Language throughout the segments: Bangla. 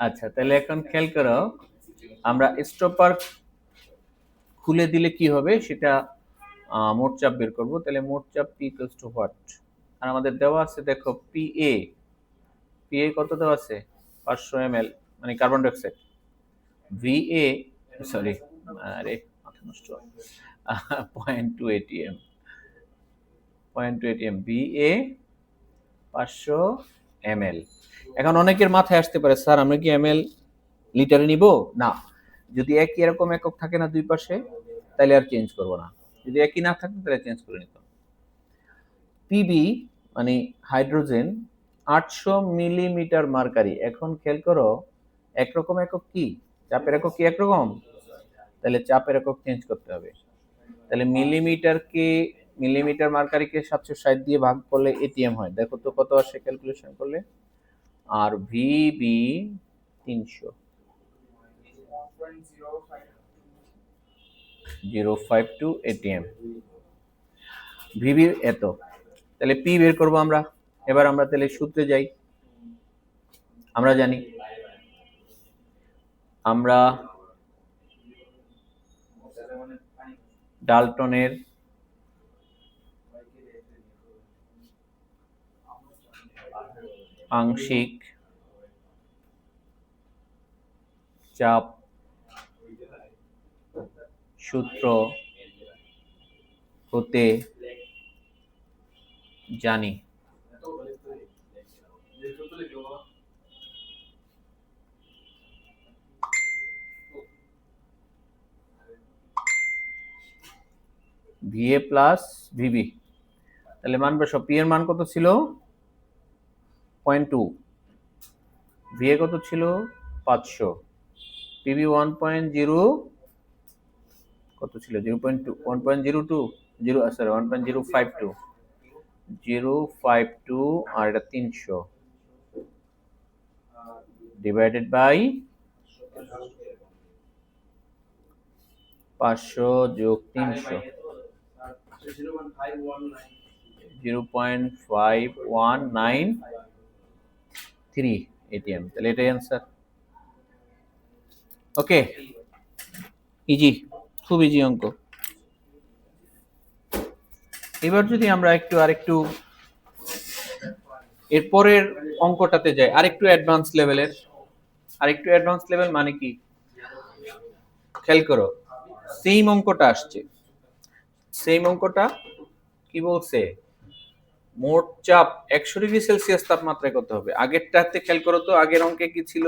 আচ্ছা তাহলে এখন খেয়াল করো, আমরা স্টপার খুলে দিলে কি হবে? সেটা মোট চাপ বের করব। তাহলে মোট চাপ পি ইকুয়ালস টু হোয়াট আর আমাদের দেওয়া আছে, দেখো পি এ পি এ কত দেওয়া আছে? পাঁচশো এম এল মানে carbon dioxide V A sorry আরে নষ্ট। Point two ATM point two ATM V A পাঁচশো এম এল। এখন অনেকের মাথায় আসতে পারে, স্যার, আমরা কি এম এল লিটারে নিব? না। যদি একই এরকম একক থাকে না দুই পাশে, তাহলে আর চেঞ্জ করব না। যদি একই না থাকতো তাহলে চেঞ্জ করে নিতাম। পিবি মানে হাইড্রোজেন, আটশো মিলিমিটার মার্কারি। এখন খেয়াল করো, একরকম একক কি? চাপের একক কি একরকম? তাহলে চাপের একক চেঞ্জ করতে হবে। তাহলে মিলিমিটারকে মিলিমিটার মার্কারিকে সাতশো ষাট দিয়ে ভাগ করলে এটিএম হয়। দেখো তো কত আসে ক্যালকুলেশন করলে? আর ভিবি তিনশো। Zero five two ATM VB এত। তাহলে পি বের করব আমরা। এবার আমরা তাহলে সূত্রে যাই। আমরা জানি। আমরা ডালটনের আংশিক চাপ সূত্র হতে জানি। ভিএ প্লাস ভিবি তাহলে মান বসো পি এর মান কত ছিল? পয়েন্ট টু ভিএ কত ছিল? পাঁচশো। পিবি ওয়ান পয়েন্ট জিরো কত ছিল? Zero point two one point zero two zero sorry one point zero five two zero five two আর এটা তিনশো। ডিভাইডেড বাই পাঁচশো যোগ তিনশো। Zero point five one nine three ATM তাহলে এটাই অ্যান্সার ওকে ইজি খুব ইজি অঙ্ক এবার যদি আমরা একটু, আরেকটু এরপরের অঙ্কটাতে যাই, আরেকটু অ্যাডভান্স লেভেলের আরেকটু অ্যাডভান্স লেভেল মানে কি? খেয়াল করো সেম অঙ্কটা আসছে। সেম অঙ্কটা কি বলছে? মোট চাপ একশো ডিগ্রি সেলসিয়াস তাপমাত্রায় করতে হবে। আগেরটাতে খেয়াল করো তো, আগের অঙ্কে কি ছিল?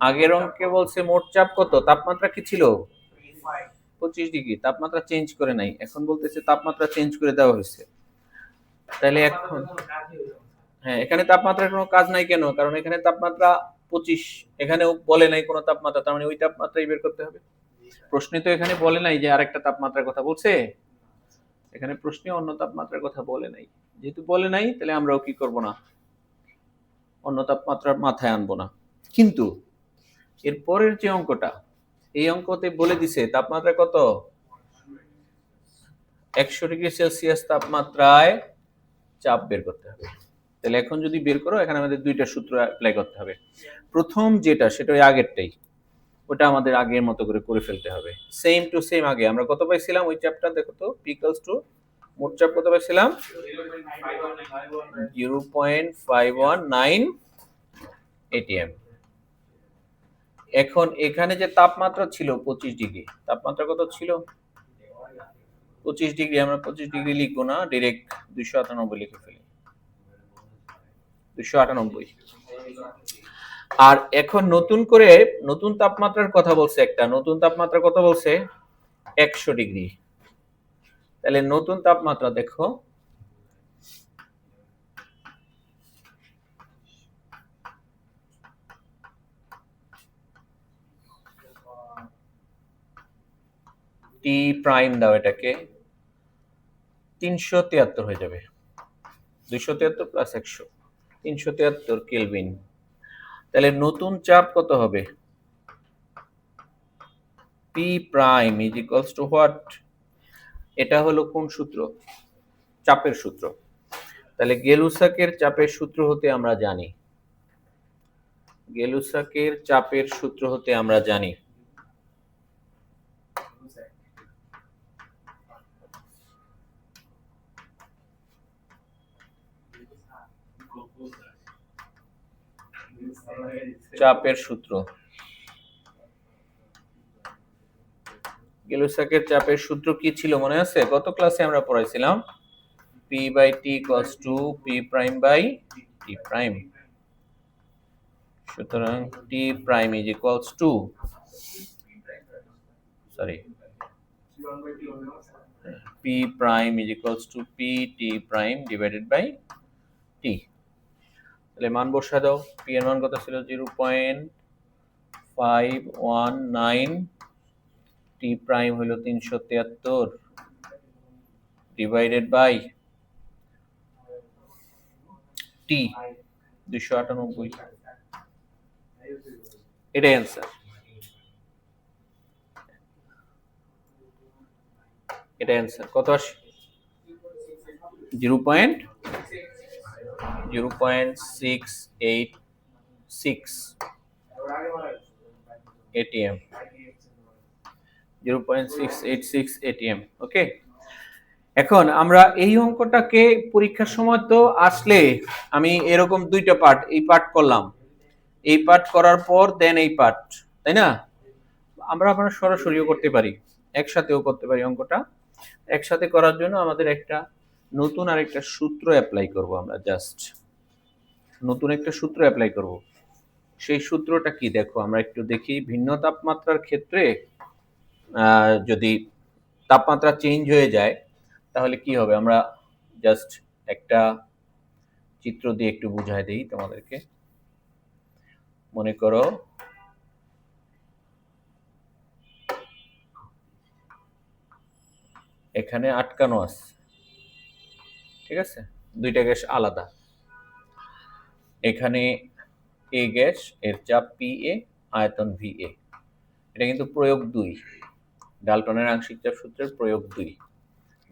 আগের অঙ্কে বলছে মোট চাপ কত? তাপমাত্রা কি ছিল? পঁচিশ ডিগ্রি। তাপমাত্রা চেঞ্জ করে নাই। এখন বলতেছে তাপমাত্রা চেঞ্জ করে দেওয়া হয়েছে। তাহলে এখন হ্যাঁ এখানে তাপমাত্রার কোনো কাজ নাই কেন? কারণ এখানে তাপমাত্রা পঁচিশ। এখানেও বলে নাই কোনো তাপমাত্রা, তার মানে ওই তাপমাত্রাই বের করতে হবে। প্রশ্নে তো এখানে বলে নাই যে আরেকটা তাপমাত্রার কথা বলছে। এখানে প্রশ্নে অন্য তাপমাত্রার কথা বলে নাই। যেহেতু বলে নাই তাহলে আমরাও কি করব না? অন্য তাপমাত্রার মাথায় আনব না। কিন্তু এর পরের যে অঙ্কটা এই অঙ্কতে বলে দিছে তাপমাত্রা কত? একশো ডিগ্রি সেলসিয়াস তাপমাত্রায় চাপ বের করতে হবে। তাহলে এখন যদি বের করো এখানে আমাদের দুইটা সূত্র অ্যাপ্লাই করতে হবে। প্রথম যেটা সেটা ওই আগেরটাই। ওটা আমাদের আগের মতো করে করে ফেলতে হবে। সেম টু সেম আগে। আমরা কত পাইছিলাম ওই চাপটা দেখো তো? পিকলস টু মোট চাপ কত পাইছিলাম? Zero point five one nine ATM এখন এখানে যে তাপমাত্রা ছিল পঁচিশ ডিগ্রি, তাপমাত্রা কত ছিল? পঁচিশ ডিগ্রি। আমরা পঁচিশ ডিগ্রি লিখব না ডিরেক্ট দুইশো আটানব্বই লিখে ফেলি। দুইশো আটানব্বই। আর এখন নতুন করে নতুন তাপমাত্রার কথা বলছে একটা, নতুন তাপমাত্রা কত বলছে? একশো ডিগ্রি। তাহলে নতুন তাপমাত্রা দেখো। টি প্রাইম দাও এটাকে। তিনশো তিয়াত্তর হয়ে যাবে। দুইশো তিয়াত্তর প্লাস একশো। তিনশো তিয়াত্তর কেলভিন তাহলে নতুন চাপ কত হবে? P prime is equals to what এটা হলো কোন সূত্র? চাপের সূত্র। তাহলে গেলুসাকের চাপের সূত্র হতে আমরা জানি। গেলুসাকের চাপের সূত্র হতে আমরা জানি। চাপের সূত্র। গেলুসাকের চাপের সূত্র কি ছিল মনে আছে? গত ক্লাসে আমরা পড়াইছিলাম P by T equals to P prime by T prime সুতরাং T prime is equals to sorry P prime is equals to P T prime divided by T তাহলে মান বসা দাও পি এর মান কত ছিল? Zero point five one nine T prime হলো তিনশো তিয়াত্তর ডিভাইডেড বাই টি দুশো আটানব্বই। এটাই অ্যান্সার এটা অ্যান্সার কত আসে? Zero point zero point six eight six ATM zero point six eight six ATM okay এখন আমরা এই অঙ্কটাকে পরীক্ষার সময় তো আসলে আমি এরকম দুইটা পার্ট এই পার্ট করলাম। এই পার্ট করার পর দেন এই পার্ট তাই না? আমরা আপনার সরাসরিও করতে পারি, একসাথেও করতে পারি অঙ্কটা। একসাথে করার জন্য আমাদের একটা নতুন আর একটা সূত্র অ্যাপ্লাই করব আমরা জাস্ট নতুন একটা সূত্র অ্যাপ্লাই করব। সেই সূত্রটা কি? দেখো, আমরা একটু দেখি। ভিন্ন তাপমাত্রার ক্ষেত্রে যদি তাপমাত্রা চেঞ্জ হয়ে যায়, তাহলে কি হবে? আমরা জাস্ট একটা চিত্র দিয়ে একটু বুঝাই দিই তোমাদেরকে। মনে করো, এখানে আটকানো আছে। ঠিক আছে? দুইটা গ্যাস আলাদা। এখানে এ গ্যাস, এর চাপ পি এ আয়তন ভি এ এটা কিন্তু প্রয়োগ দুই। ডালটনের আংশিক চাপ সূত্রের প্রয়োগ দুই।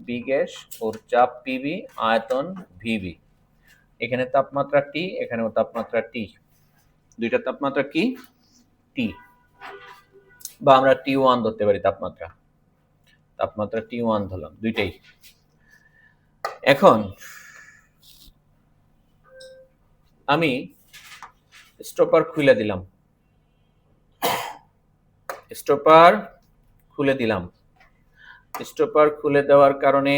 বি গ্যাস, ওর চাপ পিবি আয়তন ভিবি এখানে তাপমাত্রা টি এখানেও তাপমাত্রা টি দুইটা তাপমাত্রা কি? টি বা আমরা টি ওয়ান ধরতে পারি তাপমাত্রা। তাপমাত্রা টি ওয়ান ধরলাম, দুইটাই। এখন আমি স্টপার খুলে দিলাম। স্টপার খুলে দিলাম। স্টপার খুলে দেওয়ার কারণে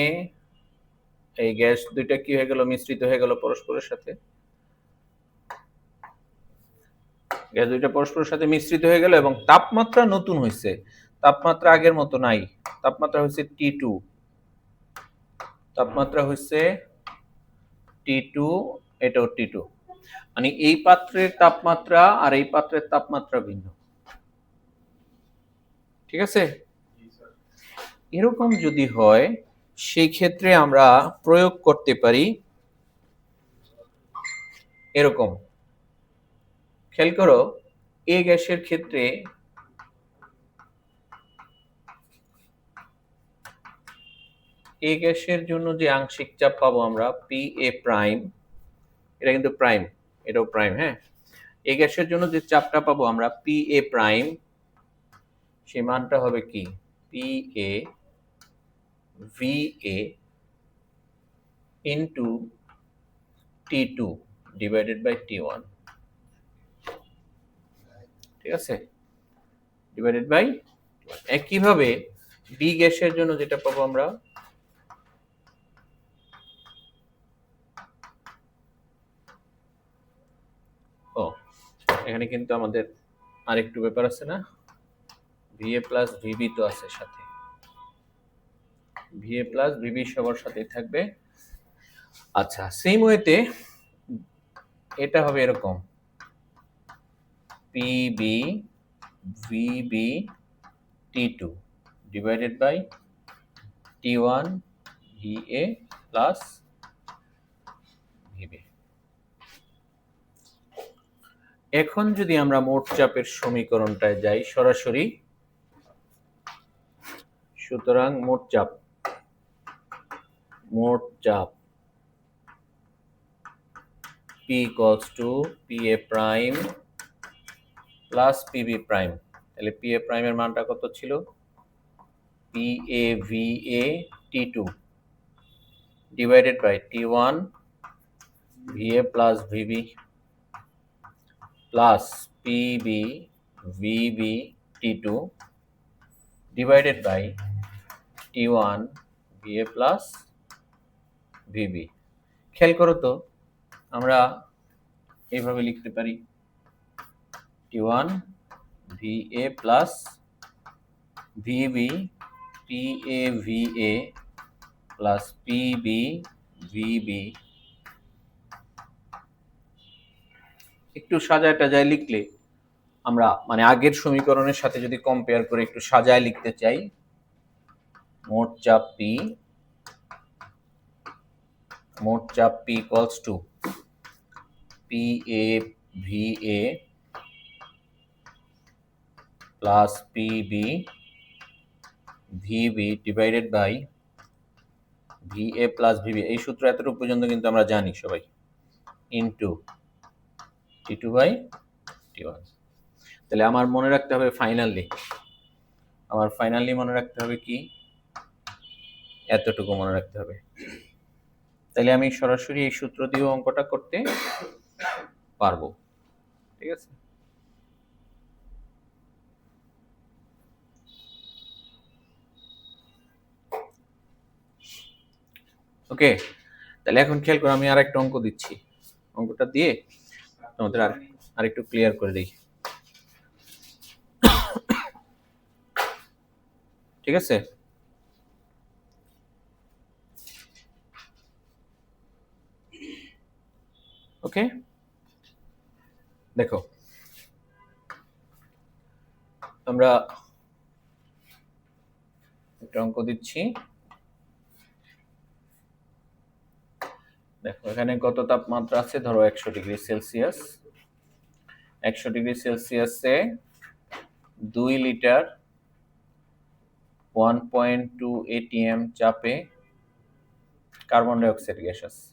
এই গ্যাস দুইটা কি হয়ে গেল? মিশ্রিত হয়ে গেল পরস্পরের সাথে। গ্যাস দুইটা পরস্পরের সাথে মিশ্রিত হয়ে গেল এবং তাপমাত্রা নতুন হয়েছে তাপমাত্রা আগের মতো নাই। তাপমাত্রা হয়েছে টি টু তাপমাত্রা হয়েছে টি টু এটাও টি টু মানে এই পাত্রের তাপমাত্রা আর এই পাত্রের তাপমাত্রা ভিন্ন। ঠিক আছে? এরকম যদি হয়, সেই ক্ষেত্রে আমরা প্রয়োগ করতে পারি এরকম। খেয়াল করো এ গ্যাসের ক্ষেত্রে এ গ্যাসের জন্য যে আংশিক চাপ পাবো আমরা পি এ প্রাইম এটা কিন্তু প্রাইম এটাও প্রাইম হ্যাঁ? এ গ্যাসের জন্য যে চাপটা পাবো আমরা পি এ প্রাইম সেই মানটা হবে কি? P A V A into T two divided by T one ঠিক আছে? ডিভাইডেড বাই একইভাবে বি গ্যাসের জন্য যেটা পাবো আমরা এখানে কিন্তু আমাদের আরেকটু ব্যাপার আছে না? ভিএ প্লাস ভিবি তো আছে সাথে। ভিএ প্লাস ভিবি সবার সাথেই থাকবে। আচ্ছা সেম ওয়েতে এটা হবে এরকম। PB VB T two divided by T one VA plus VB এখন যদি আমরা মোট চাপের সমীকরণটায় যাই, সরাসরি সুতরাং মোট চাপ মোট চাপ P equals to P A prime plus PB prime তাহলে পি এ প্রাইমের মানটা কত ছিল? P A V A T two divided by T one V A plus PB VB T two divided by T one V A plus VB খেয়াল করো তো, আমরা এইভাবে লিখতে পারি। T one V A plus VB T A V A plus PB VB একটু সাজায় টাজায় লিখলে আমরা মানে আগের সমীকরণের সাথে যদি কম্পেয়ার করে একটু সাজায় লিখতে চাই, মোট চাপ পি মোট চাপ P equals to P A V A plus P B V B divided by V A plus VB এই সূত্র এতটুকু পর্যন্ত কিন্তু আমরা জানি সবাই। Into T two by T one তাহলে আমার মনে রাখতে হবে ফাইনালি আমার ফাইনালি মনে রাখতে হবে কি? এতটুকু মনে রাখতে হবে। তাহলে আমি সরাসরি এই সূত্র দিয়েও অঙ্কটা করতে পারব। ঠিক আছে? ওকে তাহলে এখন খেয়াল করো আমি আর একটা অঙ্ক দিচ্ছি। অঙ্কটা দিয়ে তোমাদের আর আরেকটু ক্লিয়ার করে দিই। ঠিক আছে? ওকে দেখো। আমরা একটা অঙ্ক দিচ্ছি। দেখো, এখানে কত তাপমাত্রা আছে? ধরো একশো ডিগ্রি সেলসিয়াস। একশো ডিগ্রি সেলসিয়াসে দুই litre one point two ATM চাপে কার্বন ডাইঅক্সাইড গ্যাস আছে।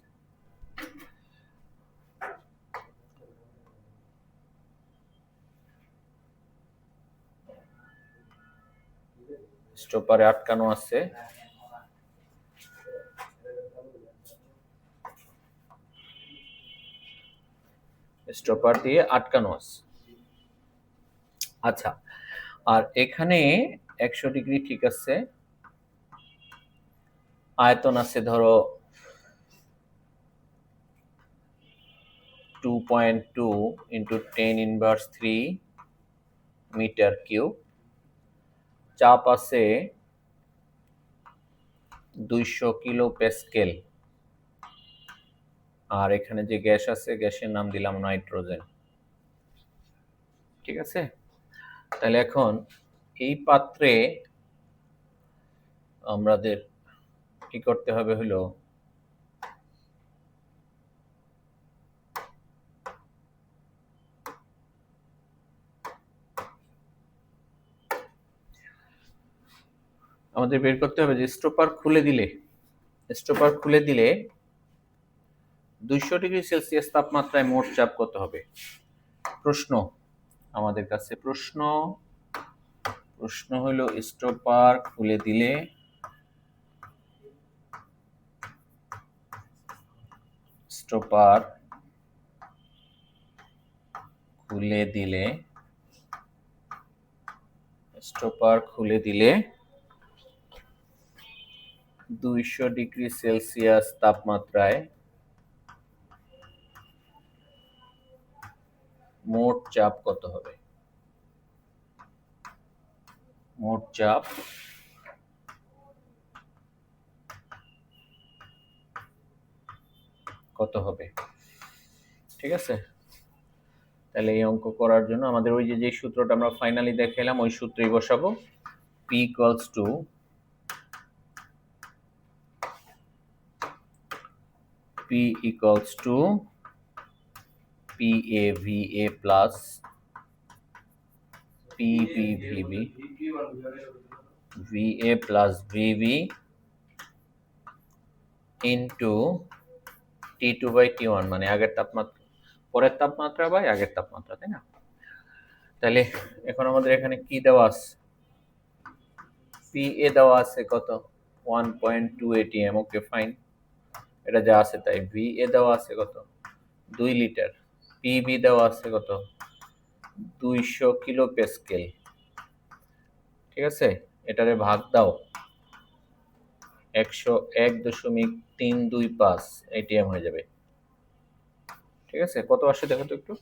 স্টোপারে আটকানো আছে। স্টপার দিয়ে আটকানো আছে। আচ্ছা আর এখানে একশো ডিগ্রি ঠিক আছে। আয়তন আছে ধরো two point two into ten inverse three metre cube চাপ আছে দুইশো কিলো প্যাসকেল আর এখানে যে গ্যাস আছে, গ্যাসের নাম দিলাম নাইট্রোজেন। ঠিক আছে? তাহলে এখন এই পাত্রে আমাদের কি করতে হবে হলো? আমাদের বের করতে হবে যে স্টোপার খুলে দিলে স্টোপার খুলে দিলে দুইশো ডিগ্রি সেলসিয়াস তাপমাত্রায় মোট চাপ কত হবে? প্রশ্ন, আমাদের কাছে প্রশ্ন। প্রশ্ন হলো স্টোপার খুলে দিলে স্টোপার খুলে দিলে স্টোপার খুলে দিলে দুইশো ডিগ্রি সেলসিয়াস তাপমাত্রায় মোট চাপ কত হবে? মোট চাপ কত হবে? ঠিক আছে? তাহলে এই অঙ্ক করার জন্য আমাদের ওই যে যে সূত্রটা আমরা ফাইনালি দেখালাম ওই সূত্রেই বসাবো। P equals to P equals to PAVA plus PBVB VA plus VB into T2 by T1 মানে আগের তাপমাত্রা। পরের তাপমাত্রা বাই আগের তাপমাত্রা, তাই না? তাহলে এখন আমাদের এখানে কি দেওয়া আছে? পি এ দেওয়া আছে কত? One point two ATM okay fine এটা যা আছে তাই ভি এ দেওয়া আছে কত? দুই লিটার। পিবি দেওয়া আছে কত? দুইশো কিলো পেস্কেল। ঠিক আছে? এটারে ভাগ দাও। একশো এক দশমিক তিন দুই পাঁচ এটিএম হয়ে যাবে। ঠিক আছে? কত আসে দেখো তো একটু।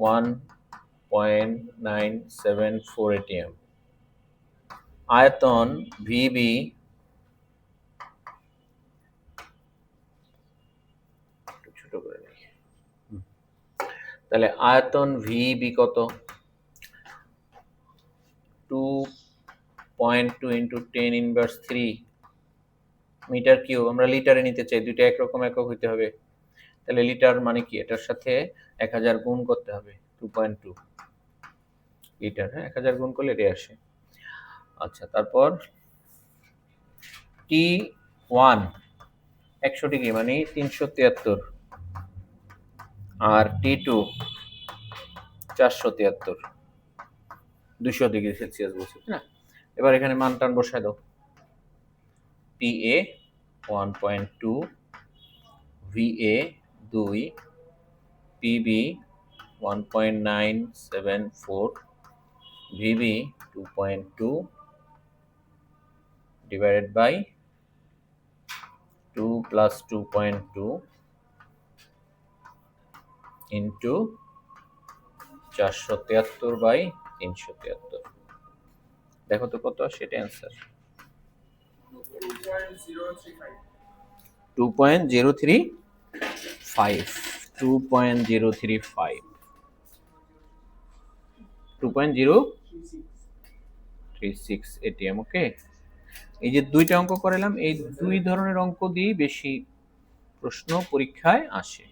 One point nine seven four ATM আয়তন ভিবি ছোট করে লিখি হুম। তাহলে আয়তন ভিবি কত? Two point two into ten inverse three metre Q আমরা লিটারে নিতে চাই, দুইটা একরকম একক হইতে হবে। তাহলে লিটার মানে কি? এটার সাথে এক হাজার গুণ করতে হবে টু পয়েন্ট টু লিটার হ্যাঁ? এক হাজার গুণ করলে এটাই আসে। আচ্ছা তারপর টি ওয়ান একশো ডিগ্রি মানে তিনশো তিয়াত্তর। আর টি টু চারশো তিয়াত্তর। দুশো ডিগ্রি সেলসিয়াস বলছে না? এবার এখানে মান টান বসায় দাও। P A one point two V A দুই PB one point nine seven four VB two point two divided by 2 plus 2.2 into চারশো তিয়াত্তর বাই তিনশো তিয়াত্তর। দেখো তো কত সেটা answer two point zero three five two point zero three five two point zero three six ATM okay এই যে দুইটা অঙ্ক করালাম, এই দুই ধরনের অঙ্ক দিয়েই বেশি প্রশ্ন পরীক্ষায় আসে।